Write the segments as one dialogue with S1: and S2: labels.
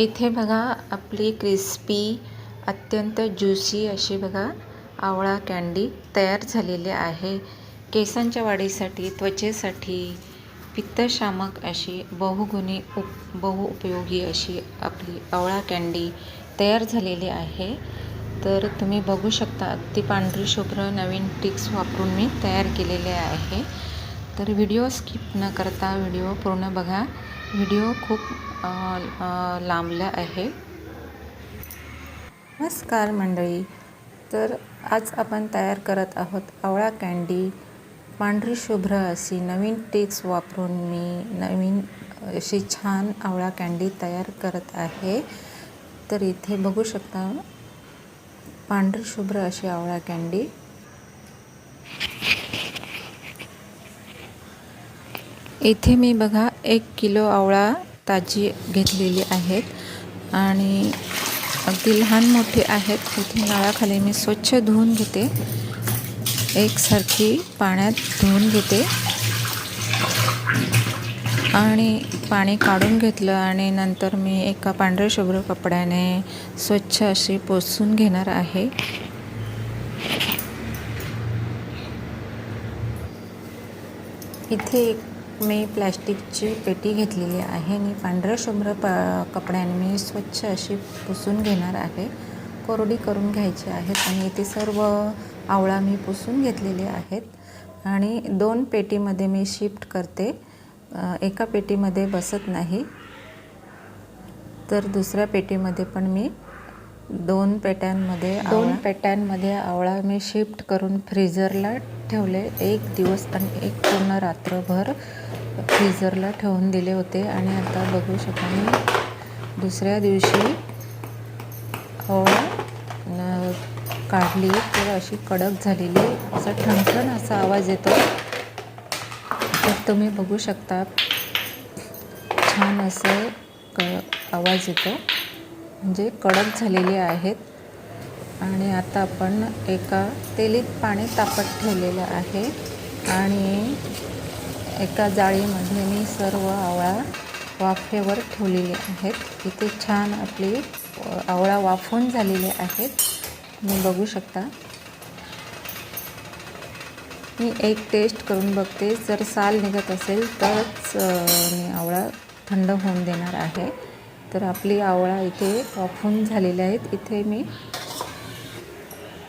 S1: इथे बघा आपली क्रिस्पी अत्यंत ज्युसी अशी बघा आवळा कँडी तयार झालेली आहे. केसांच्या वाढीसाठी त्वचेसाठी पित्तशामक अशी बहुगुणी उप बहुउपयोगी अशी आपली आवळा कँडी तयार झालेली आहे. तर तुम्ही बघू शकता अगदी पांढरी शुभ्र नवीन टिक्स वापरून मी तयार केलेले आहे. तर व्हिडिओ स्किप न करता व्हिडिओ पूर्ण बघा. व्हिडिओ खूप लांबल्या आहे. नमस्कार मंडळी. तर आज आपण तयार करत आहोत आवळा कँडी पांढरी शुभ्र अशी नवीन टिक्स वापरून मी नवीन अशी छान आवळा कँडी तयार करत आहे. तर इथे बघू शकता पांढरी शुभ्र अशी आवळा कँडी. इथे मी बघा एक किलो आवळा ताजी घेतलेली आहेत. आणि अगदी लहान मोठी आहेत. तिथे नळाखाली मी स्वच्छ धुवून घेते. एकसारखी पाण्यात धुवून घेते. आणि पाणी काढून घेतलं आणि नंतर मी एका पांढऱ्या शुभ्र कपड्याने स्वच्छ अशी पोसून घेणार आहे. इथे एक मी प्लॅस्टिकची पेटी घेतलेली आहे. आणि पांढऱ्या शुभ्र प कपड्याने मी स्वच्छ अशी पुसून घेणार आहे. कोरडी करून घ्यायची आहेत आणि इथे सर्व आवळा मी पुसून घेतलेले आहेत. आणि दोन पेटीमध्ये मी शिफ्ट करते. एका पेटीमध्ये बसत नाही. तर दुसऱ्या पेटीमध्ये पण मी दोन पेट्यांमध्ये दोन पेट्यांमध्ये आवळा मी शिफ्ट करून फ्रीजरला ठेवले. एक दिवस आणि एक पूर्ण रात्रभर फ्रीजरला ठेवून दिले होते. आणि आता बघू शकता मी दुसऱ्या दिवशी आवळा काढली. तर अशी कडक झालेली. असा ठणठण असा आवाज येतो. तर तुम्ही बघू शकता छान असं क आवाज येतो. म्हणजे कडक झालेले आहेत. आणि आता आपण एका तेलीत पाणी तापत ठेवलेलं आहे. आणि एका जाळीमध्ये मी सर्व आवळा वाफेवर ठेवलेले आहेत. इथे छान आपली आवळा वाफून झालेले आहेत. तुम्ही बघू शकता. मी एक टेस्ट करून बघते. जर साल निघत असेल तरच मी आवळा थंड होऊन देणार आहे. तर आपली आवळा इथे वाफून झालेले आहेत. इथे मी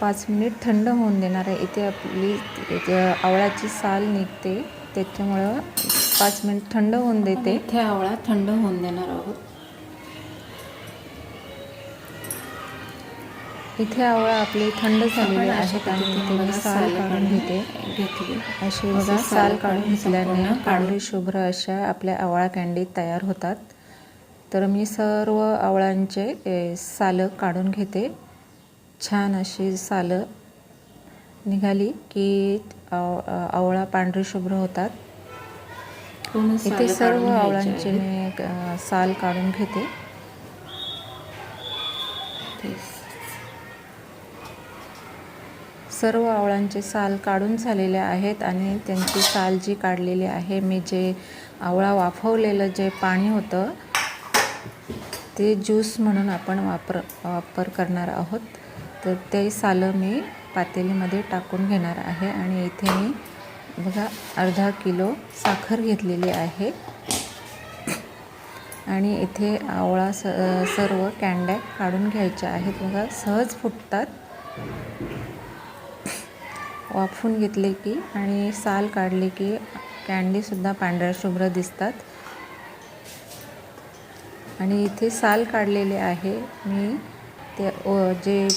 S1: पाच मिनिट थंड होऊन देणार आहे. इथे आपली अ, आवळ्याची साल निघते. त्याच्यामुळं पाच मिनिट थंड होऊन देते. इथे आवळा थंड होऊन देणार आहोत. इथे आवळा आपली थंड झालेली आहे. मी साल काढून घेते. घेतली. अशी बघा साल काढून घेतल्याने पांढरी शुभ्र अशा आपल्या आवळा कँडी तयार होतात. तर मी सर्व आवळांचे सालं काढून घेते. छान अशी सालं निघाली की आव आवळा पांढरी शुभ्र होतात. इथे सर्व आवळांचे मी साल काढून घेते. सर्व आवळांचे साल काढून झालेले आहेत आणि त्यांची साल जी काढलेली आहे मी जे आवळा वाफवलेलं जे पाणी होतं ते ज्यूस म्हणून आपण वापर वापर करणार आहोत. तर ते सालं मी पातेलीमध्ये टाकून घेणार आहे आणि इथे मी बघा अर्धा किलो साखर घेतलेली आहे. आणि इथे आवळा स सर्व कँड्या काढून घ्यायच्या आहेत. बघा सहज फुटतात. वाफून घेतले की आणि साल काढले की कँडीसुद्धा पांढऱ्या शुभ्र दिसतात. आणि इथे साल काढलेले आहे. मी ते जे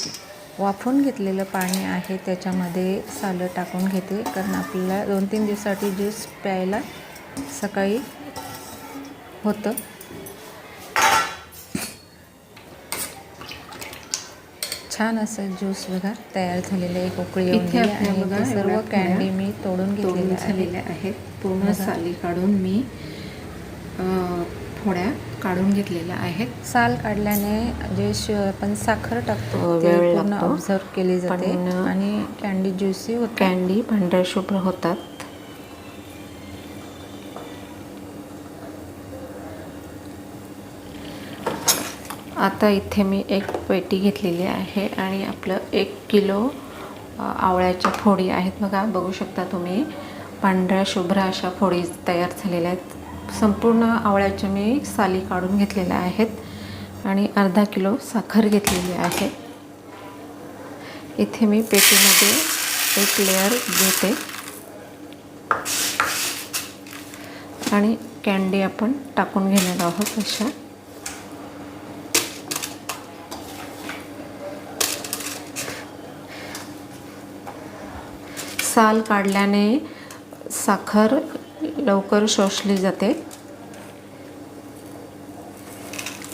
S1: वाफून घेतलेलं पाणी आहे त्याच्यामध्ये सालं टाकून घेते. कारण आपल्याला दोन तीन दिवसासाठी ज्यूस प्यायला सकाळी होतं. छान असं ज्यूस बघा तयार झालेलं एक उकळी येऊन
S2: इथे
S1: आणि सर्व कँडी मी तोडून घेतलेल्या आहेत.
S2: झालेल्या आहेत. पूर्ण. साली काढून मी अ, फोड्या काढून घेतलेल्या आहेत.
S1: साल काढल्याने जे श आपण साखर टाकतो ते
S2: वेळ
S1: पूर्ण. ऑब्झर्व केली जाते आणि कँडी ज्युसी होते.
S2: कँडी पांढऱ्या शुभ्र होतात.
S1: आता इथे मी एक पेटी घेतलेली आहे आणि आपलं एक किलो आवळ्याच्या फोडी आहेत. बघा बघू शकता तुम्ही. पांढऱ्या शुभ्र अशा फोडी तयार झालेल्या आहेत. संपूर्ण आवळ्याच्या मी साली काढून घेतलेल्या आहेत आणि अर्धा किलो साखर घेतलेली आहे. इथे मी पेटीमध्ये एक लेअर घेते. आणि कॅन्डी आपण टाकून घेणार आहोत अशा. साल काढल्याने साखर लवकर शोषली जाते.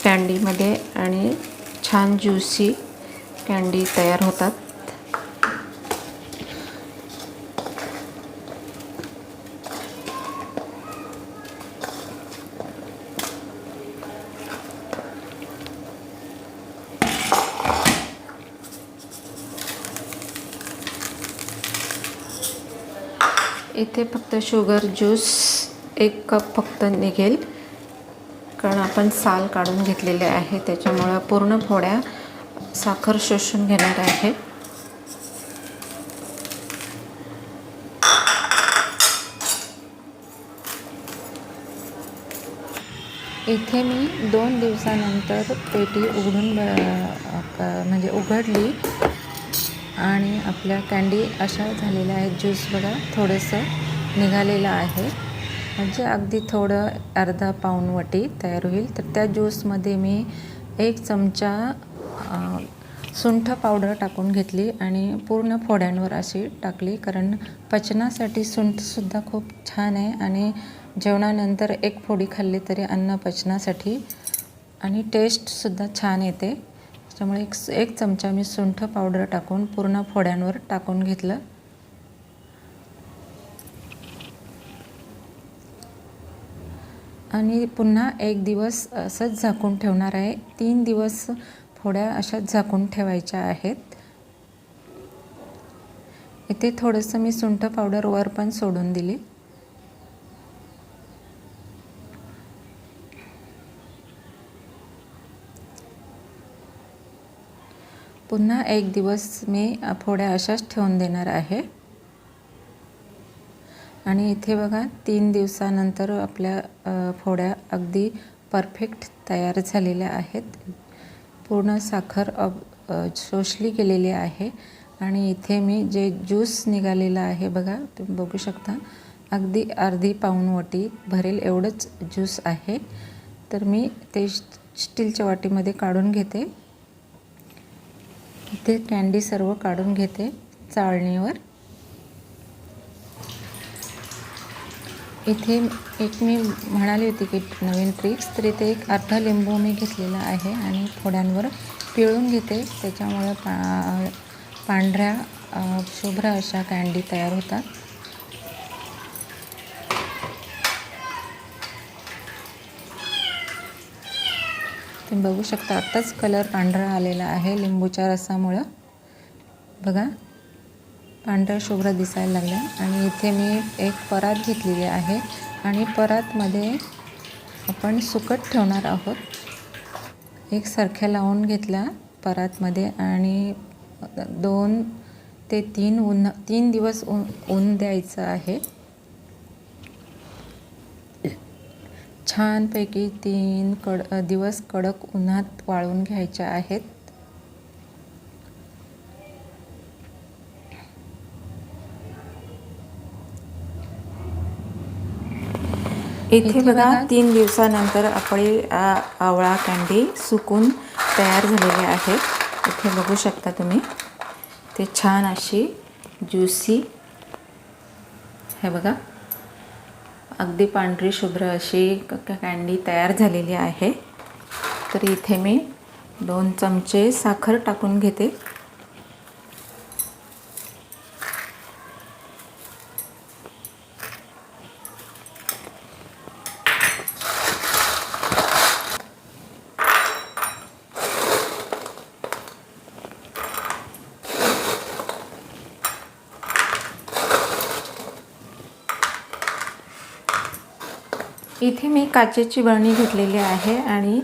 S1: कँडीमध्ये आणि छान ज्युसी कँडी तयार होतात. इथे फक्त शुगर ज्यूस एक कप फक्त निघेल. कारण आपण साल काढून घेतलेले आहे त्याच्यामुळं पूर्ण फोड्या साखर शोषून घेणार आहे. इथे मी दोन दिवसानंतर पेटी उघडून ब- म्हणजे उघडली. आणि आपल्या कँडी अशा झालेल्या आहेत ज्यूस बघा थोडंसं निघालेलं आहे. म्हणजे अगदी थोडं अर्धा पाऊण वाटी तयार होईल. तर त्या ज्यूसमध्ये मी एक चमचा सुंठ पावडर टाकून घेतली आणि पूर्ण फोड्यांवर अशी टाकली. कारण पचनासाठी सुंठसुद्धा खूप छान आहे आणि जेवणानंतर एक फोडी खाल्ली तरी अन्न पचनासाठी आणि टेस्टसुद्धा छान येते. त्यामुळे एक एक चमचा मी सुंठ पावडर टाकून पूर्ण फोड्यांवर टाकून घेतलं. आणि पुन्हा एक दिवस असंच झाकून ठेवणार आहे. तीन दिवस फोड्या अशाच झाकून ठेवायच्या आहेत. इथे थोडंसं मी सुंठ पावडर वर पण सोडून दिली. पुन्हा एक दिवस मी फोड्या अशाच ठेवून देणार आहे. आणि इथे बघा तीन दिवसानंतर आपल्या फोड्या अगदी परफेक्ट तयार झालेल्या आहेत. पूर्ण साखर अब शोषली गेलेली आहे. आणि इथे मी जे ज्यूस निघालेलं आहे बघा तुम्ही बघू शकता अगदी अर्धी पाऊण भरेल एवढंच ज्यूस आहे. तर मी ते स्टीलच्या वाटीमध्ये काढून घेते. इथे कॅन्डी सर्व काढून घेते चाळणीवर. इथे एक मी म्हणाली होती की नवीन ट्रिक्स तर इथे एक अर्धा लिंबू मी घेतलेला आहे आणि फोड्यांवर पिळून घेते. त्याच्यामुळे पा पांढऱ्या शुभ्र अशा कॅन्डी तयार होतात. तुम्ही बघू शकता आत्ताच कलर पांढरा आलेला आहे लिंबूच्या रसामुळं. बघा पांढरा शुभ्र दिसायला लागला. आणि इथे मी एक परात घेतलेली आहे. आणि परातमध्ये आपण सुकट ठेवणार आहोत. एकसारख्या लावून घेतला परातमध्ये आणि दोन ते तीन ऊन तीन दिवस ऊन ऊन द्यायचं आहे. छानपैकी तीन कड दिवस कडक उन्हात वाळवून घ्यायच्या आहेत. इथे बघा तीन दिवसानंतर आपली आवळा कँडी सुकून तयार झालेली आहे इथे बघू शकता तुम्ही. ते छान अशी ज्युसी हे बघा. अगदी पांढरी शुभ्र अशी कँडी तयार झालेली आहे. तर इथे मी दोन चमचे साखर टाकून घेते. इथे मी काचेची बरणी घेतलेली आहे आणि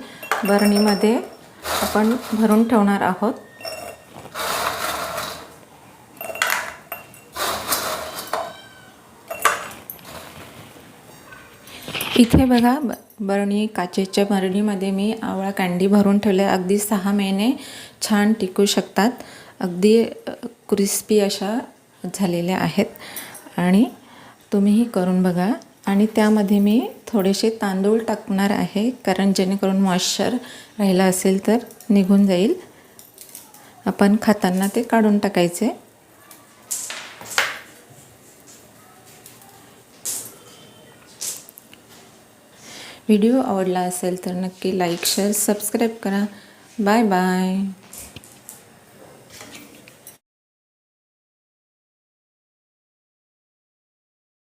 S1: बरणीमध्ये आपण भरून ठेवणार आहोत. इथे बघा ब बरणी काचेच्या बरणीमध्ये मी आवळा कँडी भरून ठेवले अगदी सहा महिने छान टिकू शकतात. अगदी क्रिस्पी अशा झालेल्या आहेत. आणि तुम्हीही करून बघा. आणि त्यामध्ये मी थोडेसे तांदूळ टाकणार आहे कारण जेणेकरून मॉइश्चर राहिला असेल तर निघून जाईल. आपण खाताना ते काढून टाकायचे. व्हिडिओ आवडला असेल तर नक्की लाईक शेअर सबस्क्राईब करा. Bye bye.